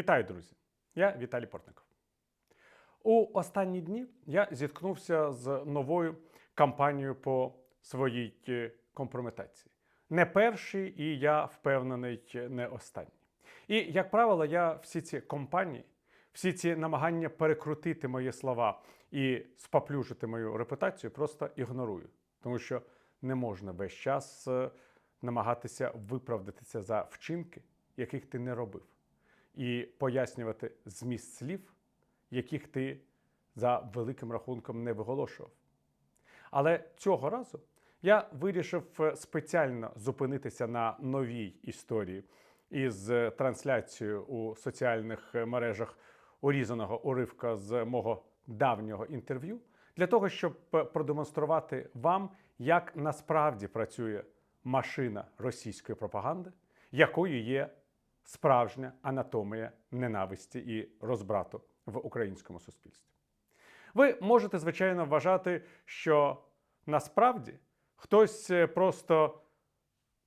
Вітаю, друзі! Я Віталій Портников. У останні дні я зіткнувся з новою кампанією по своїй е, компрометації. Не перший, і я впевнений, не останній. І, як правило, я всі ці кампанії, всі ці намагання перекрутити мої слова і споплюжити мою репутацію просто ігнорую. Тому що не можна весь час е, намагатися виправдатися за вчинки, яких ти не робив і пояснювати зміст слів, яких ти за великим рахунком не виголошував. Але цього разу я вирішив е, спеціально зупинитися на новій історії із е, трансляцією у соціальних е, мережах урізаного уривка з мого давнього інтерв'ю, для того, щоб продемонструвати вам, як насправді працює машина російської пропаганди, якою є справжня анатомія ненависті і розбрату в українському суспільстві. Ви можете, звичайно, вважати, що насправді хтось е, просто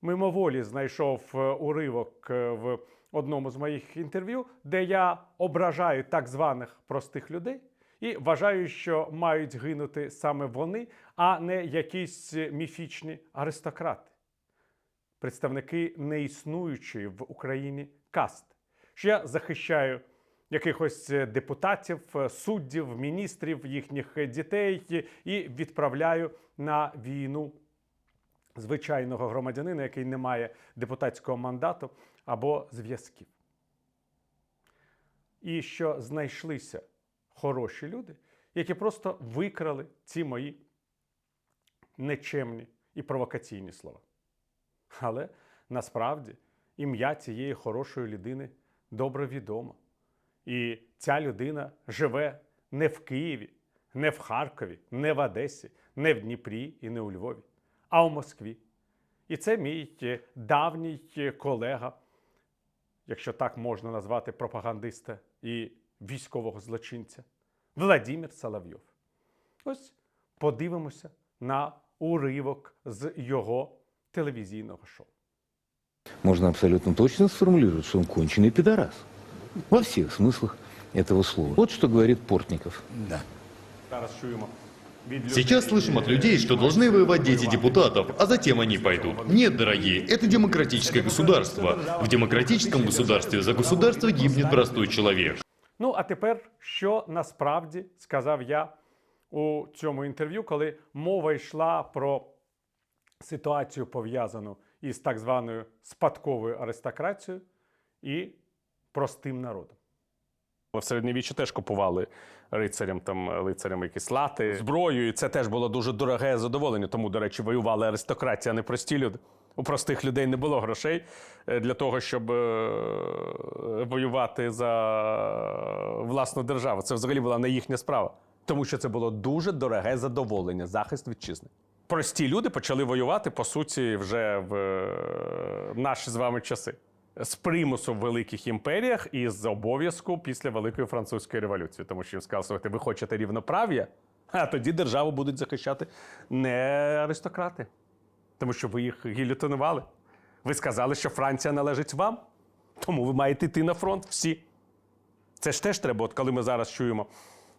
мимоволі знайшов е, уривок е, в одному з моїх інтерв'ю, де я ображаю так званих простих людей і вважаю, що мають гинути саме вони, а не якісь міфічні аристократи представники неіснуючої в Україні касти. Що я захищаю якихось е, депутатів, е, суддів, міністрів, їхніх дітей і відправляю на війну звичайного громадянина, який не має депутатського мандату або зв'язків. І що знайшлися хороші люди, які просто викрали ці мої нечемні і провокаційні слова. Але насправді ім'я цієї хорошої людини добре відомо. І ця людина живе не в Києві, не в Харкові, не в Одесі, не в Дніпрі і не у Львові, а у Москві. І це мій е, давній е, колега, якщо так можна назвати пропагандиста і військового злочинця, Владимир Соловйов. Ось подивимося на уривок з його телевізійного шоу. Можно абсолютно точно сформулировать, что он конченый пидорас. Во всех смыслах этого слова. Вот что говорит Портников. Да. Зараз чуємо від людей. Сейчас слышим от людей, что должны воевать дети депутатов, а затем они пойдут. Нет, дорогие, это демократическое государство. В демократическом государстве за государство гибнет простой человек. Ну, а тепер, що насправді сказав я у цьому інтерв'ю, коли мова йшла про ситуацію, пов'язану із так званою спадковою аристократією і простим народом. В середньовіччі теж купували рицарям там лицарям якісь лати, зброю, і це теж було дуже дороге задоволення. Тому, до речі, воювали аристократія, а не прості люди. У простих людей не було грошей е, для того, щоб е, воювати за власну державу. Це взагалі була не їхня справа, тому що це було дуже дороге задоволення, захист вітчизни. Прості люди почали воювати, по суті, вже в е, наші з вами часи з примусу в великих імперіях і з обов'язку після Великої французької революції, тому що їм сказали, слухайте, ви хочете рівноправ'я, а тоді державу будуть захищати не аристократи, тому що ви їх гілютинували. Ви сказали, що Франція належить вам, тому ви маєте йти на фронт всі. Це ж теж треба, от коли ми зараз чуємо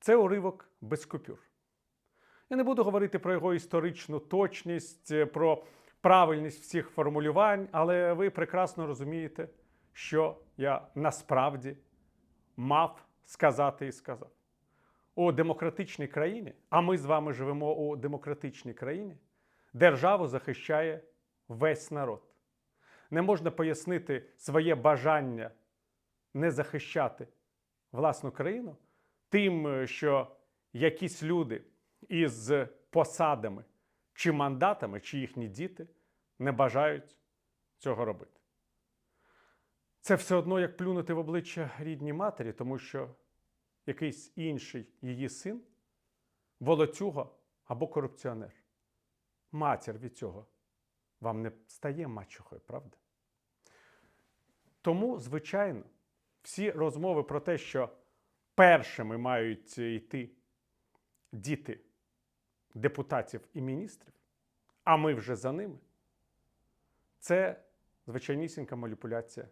Це уривок без купюр. Я не буду говорити про його історичну точність, е, про правильність всіх формулювань, але ви прекрасно розумієте, що я насправді мав сказати і сказав. У демократичній країні, а ми з вами живемо у демократичній країні, державу захищає весь народ. Не можна пояснити своє бажання не захищати власну країну тим, е, що якісь люди із посадами чи мандатами, чи їхні діти не бажають цього робити. Це все одно як плюнути в обличчя рідній матері, тому що якийсь інший її син волоцюга або корупціонер. Матір від цього вам не стає мачухою, правда? Тому, звичайно, всі розмови про те, що першими мають йти діти депутатів і міністрів, а ми вже за ними, це звичайнісінька маніпуляція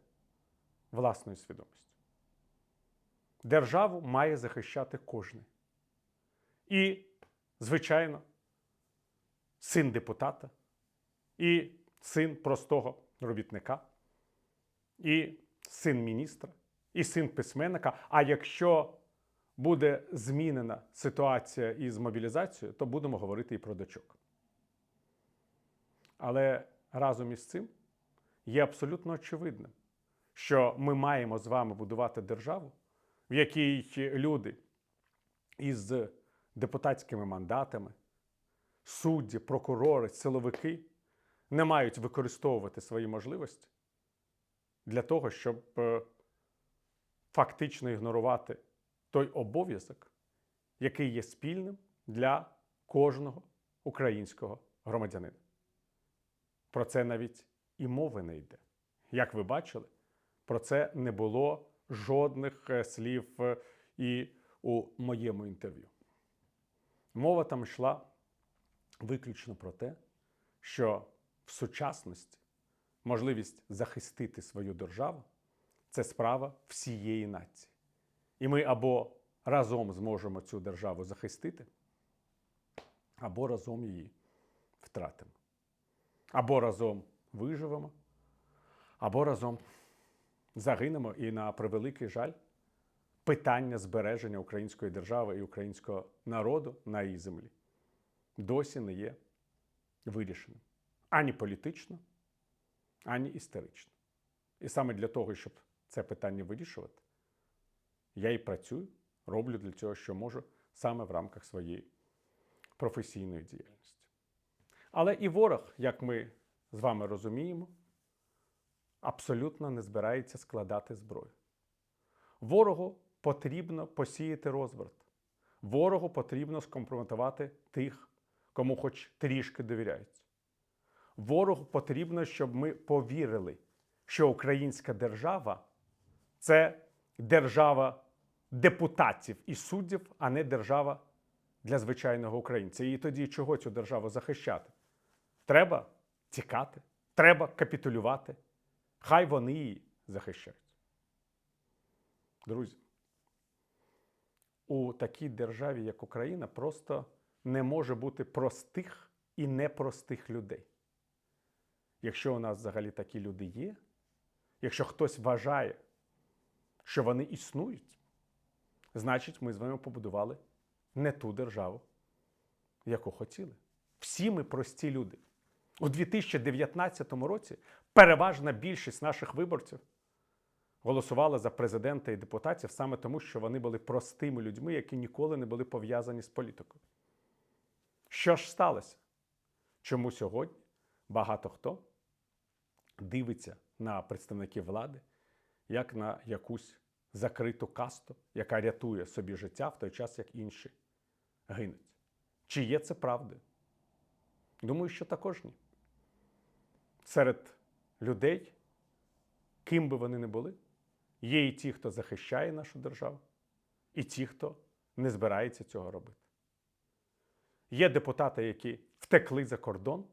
власною свідомістю. Державу має захищати кожен. І, звичайно, син депутата, і син простого робітника, і син міністра, і син письменника. А якщо буде змінена ситуація із мобілізацією, то будемо говорити і про дочок. Але разом із цим є абсолютно очевидним, що ми маємо з вами будувати державу, в якій люди із депутатськими мандатами, судді, прокурори, силовики не мають використовувати свої можливості для того, щоб е, фактично ігнорувати той обов'язок, який є спільним для кожного українського громадянина. Про це навіть і мови не йде. Як ви бачили, про це не було жодних е, слів е, і у моєму інтерв'ю. Мова там йшла виключно про те, що в сучасності можливість захистити свою державу це справа всієї нації. І ми або разом зможемо цю державу захистити, або разом її втратимо. Або разом виживемо, або разом загинемо. І на превеликий жаль, питання збереження української держави і українського народу на її землі досі не є вирішеним ані політично, ані історично. І саме для того, щоб це питання вирішувати, я і працюю, роблю для цього, що можу, саме в рамках своєї професійної діяльності. Але і ворог, як ми з вами розуміємо, абсолютно не збирається складати зброю. Ворогу потрібно посіяти розбрат. Ворогу потрібно скомпрометувати тих, кому хоч трішки довіряють. Ворогу потрібно, щоб ми повірили, що українська держава це держава депутатів і суддів, а не держава для звичайного українця. І тоді чого цю державу захищати? Треба тікати, треба капітулювати. Хай вони її захищають. Друзі, у такій державі, як Україна, просто не може бути простих і непростих людей. Якщо у нас взагалі такі люди є, якщо хтось вважає, що вони існують, значить ми з вами побудували не ту державу, яку хотіли. Всі ми прості люди. У 2019 році переважна більшість наших виборців голосувала за президента і депутатів саме тому, що вони були простими людьми, які ніколи не були пов'язані з політикою. Що ж сталося? Чому сьогодні багато хто дивиться на представників влади як на якусь закриту касту, яка рятує собі життя в той час, як інші гинуть? Чи є це правдою? Думаю, що також ні. Серед людей, ким би вони не були, є і ті, хто захищає нашу державу, і ті, хто не збирається цього робити. Є депутати, які втекли за кордон,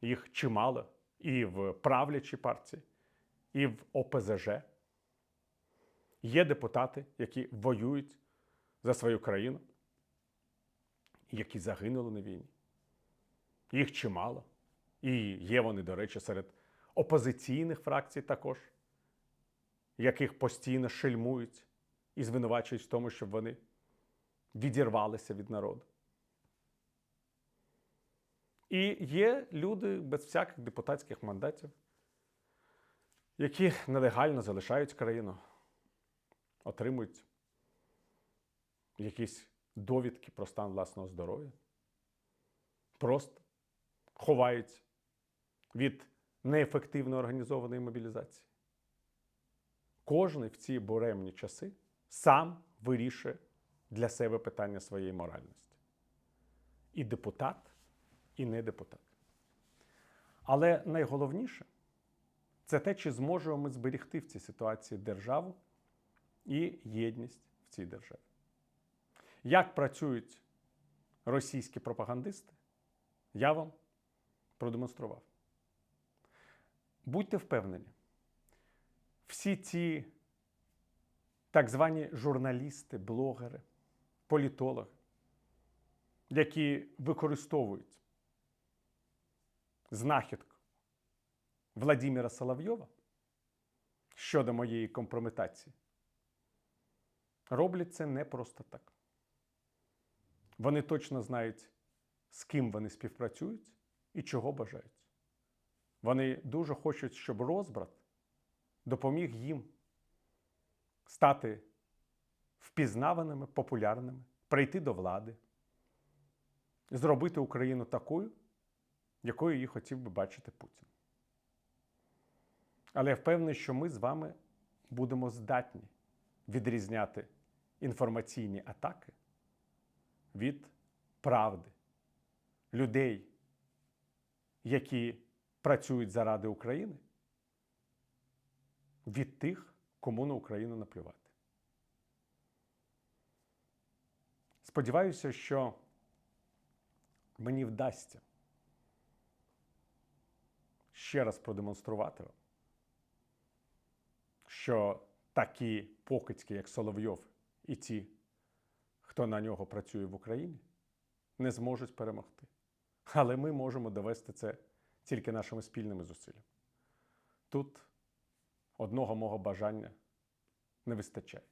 їх чимало і в правлячій партії, і в ОПЗЖ. Є депутати, які воюють за свою країну, які загинули на війні. Їх чимало. І є вони, до речі, серед опозиційних фракцій також, яких постійно шельмують і звинувачують в тому, щоб вони відірвалися від народу. І є люди без всяких депутатських мандатів, які нелегально залишають країну, отримують якісь довідки про стан власного здоров'я, просто ховаються від неефективно організованої мобілізації. Кожен в ці буремні часи сам вирішує для себе питання своєї моральності. І депутат, і не депутат. Але найголовніше це те, чи зможемо ми зберегти в цій ситуації державу і єдність в цій державі. Як працюють російські пропагандисти, я вам продемонстрував. Будьте впевнені, всі ці так звані журналісти, блогери, політологи, які використовують знахідку Владимира Соловйова щодо моєї компрометації, роблять це не просто так. Вони точно знають, з ким вони співпрацюють і чого бажають. Вони дуже хочуть, щоб розбрат допоміг їм стати впізнаваними, популярними, прийти до влади, зробити Україну такою, якою її хотів би бачити Путін. Але я впевнений, що ми з вами будемо здатні відрізняти інформаційні атаки від правди, людей, які працюють заради України, від тих, кому на Україну наплювати. Сподіваюся, що мені вдасться ще раз продемонструвати вам, що такі покидьки, як Соловйов, і ті, хто на нього працює в Україні, не зможуть перемогти. Але ми можемо довести це тільки нашими спільними зусиллями. Тут одного мого бажання не вистачає.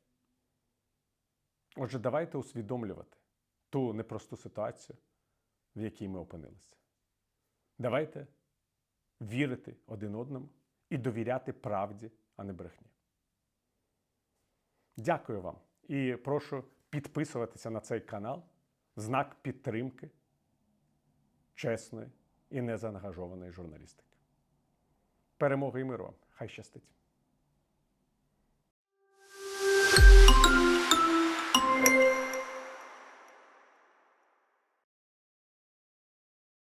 Отже, давайте усвідомлювати ту непросту ситуацію, в якій ми опинилися. Давайте вірити один одному і довіряти правді, а не брехні. Дякую вам і прошу підписуватися на цей канал знак підтримки чесної і незаангажованої журналістики. Перемоги і миру! Хай щастить!